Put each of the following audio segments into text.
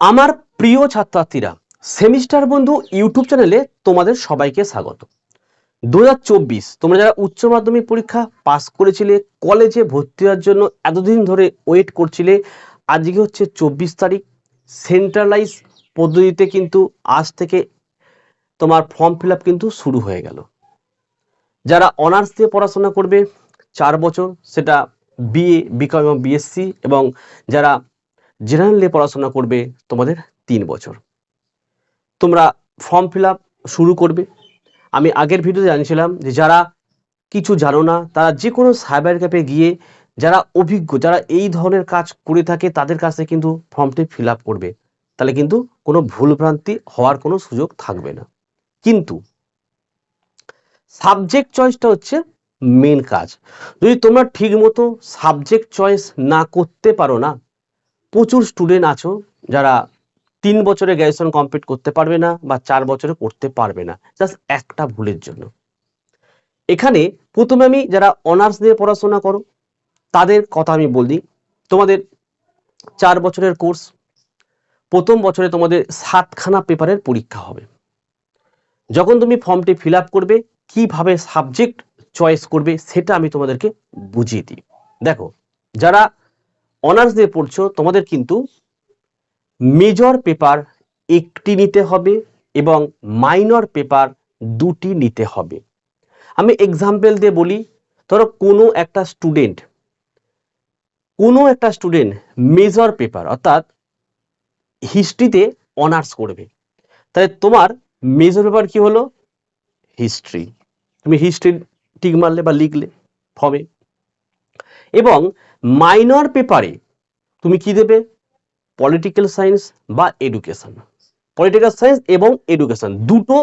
আমার প্রিয় ছাত্রছাত্রীরা, সেমিস্টার বন্ধু ইউটিউব চ্যানেলে তোমাদের সবাইকে স্বাগত। দু হাজার চব্বিশ, তোমরা যারা উচ্চ মাধ্যমিক পরীক্ষা পাস করেছিলে, কলেজে ভর্তি হওয়ার জন্য এতদিন ধরে ওয়েট করছিলে, আজকে হচ্ছে চব্বিশ তারিখ। সেন্ট্রালাইজ পদ্ধতিতে কিন্তু আজ থেকে তোমার ফর্ম ফিল কিন্তু শুরু হয়ে গেল। যারা অনার্স দিয়ে পড়াশোনা করবে, চার বছর, সেটা বিএ বিকম এবং বিএসসি এবং যারা জেনারেল পড়াশোনা করবে তোমাদের তিন বছর। তোমরা ফর্ম ফিল শুরু করবে। আমি আগের ভিডিওতে জানিয়েছিলাম যে যারা কিছু জানো না, তারা যে কোনো সাইবার ক্যাফে গিয়ে যারা অভিজ্ঞ, যারা এই ধরনের কাজ করে থাকে, তাদের কাছে কিন্তু ফর্মটি ফিল করবে। তাহলে কিন্তু কোনো ভুলভ্রান্তি হওয়ার কোনো সুযোগ থাকবে না। কিন্তু সাবজেক্ট চয়েসটা হচ্ছে মেন কাজ। যদি তোমরা ঠিক মতো সাবজেক্ট চয়েস না করতে পারো না প্রচুর স্টুডেন্ট আছো যারা তিন বছরে গ্র্যাজুয়েশন কমপ্লিট করতে পারবে না বা চার বছরে করতে পারবে না। জাস্ট একটা ভুলের জন্য। এখানে প্রথমে আমি যারা অনার্স নিয়ে পড়াশোনা করো, তাদের কথা আমি বলি। তোমাদের চার বছরের কোর্স প্রথম বছরে তোমাদের সাতখানা পেপারের পরীক্ষা হবে। যখন তুমি ফর্মটি ফিল করবে, কীভাবে সাবজেক্ট চয়েস করবে, সেটা আমি তোমাদেরকে বুঝিয়ে দিই। দেখো, যারা অনার্স দিয়ে পড়ছো, তোমাদের কিন্তু মেজর পেপার একটি নিতে হবে এবং মাইনর পেপার দুটি নিতে হবে। আমি এক্সাম্পল দিয়ে বলি, ধরো কোনো একটা স্টুডেন্ট কোনো একটা স্টুডেন্ট মেজর পেপার অর্থাৎ হিস্ট্রিতে অনার্স করবে। তাহলে তোমার মেজর পেপার কি হলো? হিস্ট্রি তুমি হিস্ট্রি টিক মারলে বা লিখলে ফর্মে এবং মাইনর পেপারে তুমি কি দেবে? পলিটিক্যাল সায়েন্স বা এডুকেশন পলিটিক্যাল সায়েন্স এবং এডুকেশন দুটো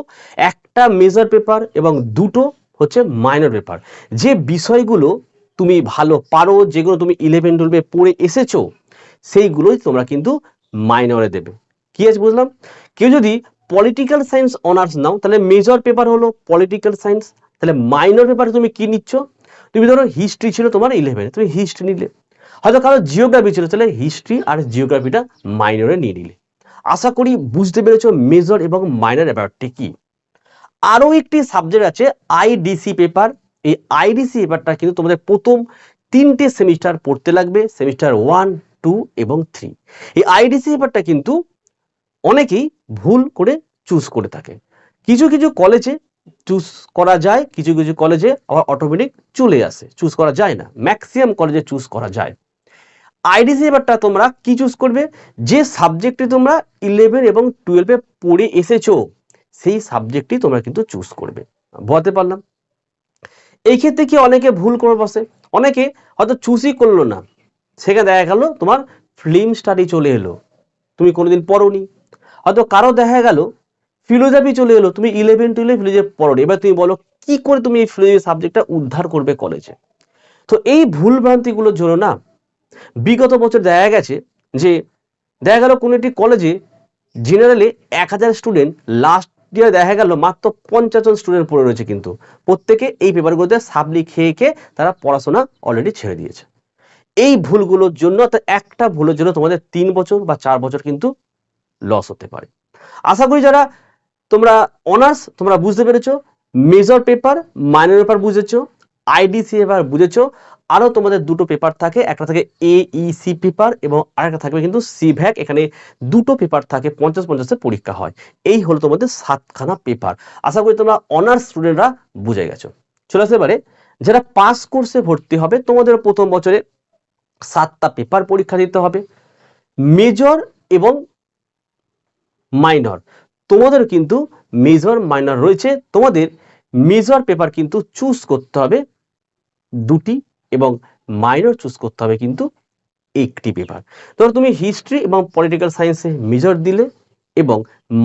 একটা মেজর পেপার এবং দুটো হচ্ছে মাইনর পেপার যে বিষয়গুলো তুমি ভালো পারো, যেগুলো তুমি ইলেভেন টুয়েলভে পড়ে এসেছ, সেইগুলোই তোমরা কিন্তু মাইনরে দেবে। কি আছে বুঝলাম? কেউ যদি পলিটিক্যাল সায়েন্স অনার্স নাও, তাহলে মেজর পেপার হলো পলিটিক্যাল সায়েন্স তাহলে মাইনর পেপারে তুমি কি নিচ্ছ? তুমি ধরো হিস্ট্রি ছিল তোমার ইলেভেনে তুমি হিস্ট্রি নিলে। হয়তো কারও জিওগ্রাফি ছিল, তাহলে হিস্ট্রি আর জিওগ্রাফিটা মাইনরে নিয়ে নিলে। আশা করি বুঝতে পেরেছ মেজর এবং মাইনর ব্যাপারটি কি। আরও একটি সাবজেক্ট আছে আইডিসি পেপার এই আইডিসি পেপারটা কিন্তু তোমাদের প্রথম তিনটে সেমিস্টার পড়তে লাগবে সেমিস্টার ওয়ান টু এবং থ্রি এই আইডিসি পেপারটা কিন্তু অনেকেই ভুল করে চুজ করে থাকে। কিছু কিছু কলেজে চুজ করা যায়, কিছু কিছু কলেজে আবার অটোমেটিক চলে আসে, চুজ করা যায় না ম্যাক্সিমাম কলেজে চুজ করা যায়। আইডিসি এবারটা তোমরা কি চুজ করবে? যে সাবজেক্টে তোমরা ইলেভেন এবং টুয়েলভে পড়ে এসেছ, সেই সাবজেক্টই তোমরা কিন্তু চুজ করবে। বলতে পারলাম? এই ক্ষেত্রে কি অনেকে ভুল করে বসে? অনেকে হয়তো চুজই করল না। সেখানে দেখা গেল তোমার ফিল্ম স্টাডি চলে এলো। তুমি কোনোদিন পড়োনি। হয়তো কারও দেখা গেল ফিলোজফি চলে এলো, তুমি ইলেভেন টুয়েলভে ফিলোজফি পড়ো এবার তুমি বলো, কি করে তুমি এই ফিলোজফি সাবজেক্টটা উদ্ধার করবে কলেজে তো এই ভুল ভ্রান্তিগুলোর জন্য না। বিগত বছর দেখা গেছে যে, দেখা গেল কোনো একটি কলেজে জেনারেলি এক হাজার স্টুডেন্ট লাস্ট ইয়ার দেখা গেল মাত্র পঞ্চাশ জন স্টুডেন্ট পড়ে রয়েছে কিন্তু। প্রত্যেকে এই পেপারগুলোতে সাবলি খেয়ে খেয়ে তারা পড়াশোনা অলরেডি ছেড়ে দিয়েছে। এই ভুলগুলোর জন্য একটা ভুলের জন্য তোমাদের তিন বছর বা চার বছর কিন্তু লস হতে পারে। আশা করি যারা তোমরা অনার্স তোমরা বুঝতে পেরেছ মেজর পেপার মাইনর পেপার বুঝেছ আইডিসি পেপার বুঝেছ, আরও তোমাদের দুটো পেপার থাকে, একটা থাকে এইসি পেপার এবং আরেকটা থাকবে কিন্তু সিভ্যাক এখানে দুটো পেপার থাকে, পঞ্চাশ পঞ্চাশের পরীক্ষা হয়। এই হলো তোমাদের সাতখানা পেপার আশা করি তোমরা অনার্স স্টুডেন্টরা বুঝে গেছো। চলে আসতে পারে যারা পাস কোর্সে ভর্তি হবে, তোমাদের প্রথম বছরে সাতটা পেপার পরীক্ষা দিতে হবে। মেজর এবং মাইনর তোমাদের কিন্তু মেজর মাইনর রয়েছে। তোমাদের মেজর পেপার কিন্তু চুজ করতে হবে দুটি এবং মাইনর চুজ করতে হবে কিন্তু একটি পেপার ধরো তুমি হিস্ট্রি এবং পলিটিক্যাল সায়েন্সে মেজর দিলে এবং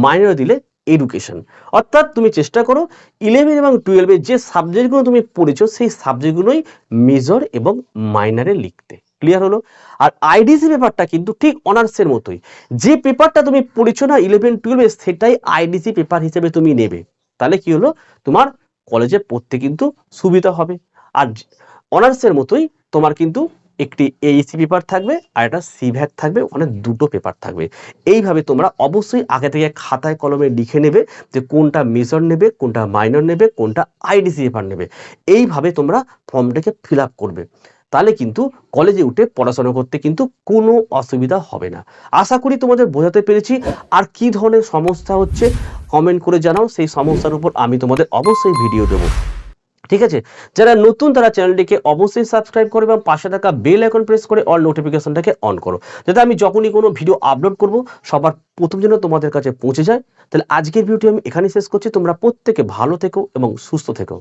মাইনর দিলে এডুকেশন অর্থাৎ তুমি চেষ্টা করো ইলেভেন এবং টুয়েলভে যে সাবজেক্টগুলো তুমি পড়েছো সেই সাবজেক্টগুলোই মেজর এবং মাইনারে লিখতে। ক্লিয়ার হলো। আর আইডিসি পেপারটা কিন্তু ঠিক অনার্সের মতোই। যে পেপারটা তুমি পড়েছো না ইলেভেন টুয়েলভে সেটাই আইডিসি পেপার হিসেবে তুমি নেবে। তাহলে কি হলো? তোমার কলেজে পড়তে কিন্তু সুবিধা হবে। আর অনার্সের মতোই তোমার কিন্তু একটি এইসি পেপার থাকবে আর একটা সিভ্যাক থাকবে। ওখানে দুটো পেপার থাকবে। এইভাবে তোমরা অবশ্যই আগে থেকে খাতায় কলমে লিখে নেবে যে কোনটা মেজর নেবে, কোনটা মাইনর নেবে, কোনটা আইডিসি পেপার নেবে। এইভাবে তোমরা ফর্মটাকে ফিল করবে। তাহলে কিন্তু কলেজে উঠে পড়াশোনা করতে কিন্তু কোনো অসুবিধা হবে না। আশা করি তোমাদের বোঝাতে পেরেছি। আর কি ধরনের সমস্যা হচ্ছে কমেন্ট করে জানাও। সেই সমস্যার উপর আমি তোমাদের অবশ্যই ভিডিও দেবো। ঠিক আছে? যারা নতুন তারা চ্যানেলটিকে অবশ্যই সাবস্ক্রাইব করো এবং পাশে থাকা বেল আইকন প্রেস করে অল নোটিফিকেশনটাকে অন করো। যাতে আমি যখনই কোনো ভিডিও আপলোড করব, সবার প্রথম যেন তোমাদের কাছে পৌঁছে যায়। তাহলে আজকের ভিডিওটি আমি এখানেই শেষ করছি। তোমরা প্রত্যেকে ভালো থেকো এবং সুস্থ থেকো।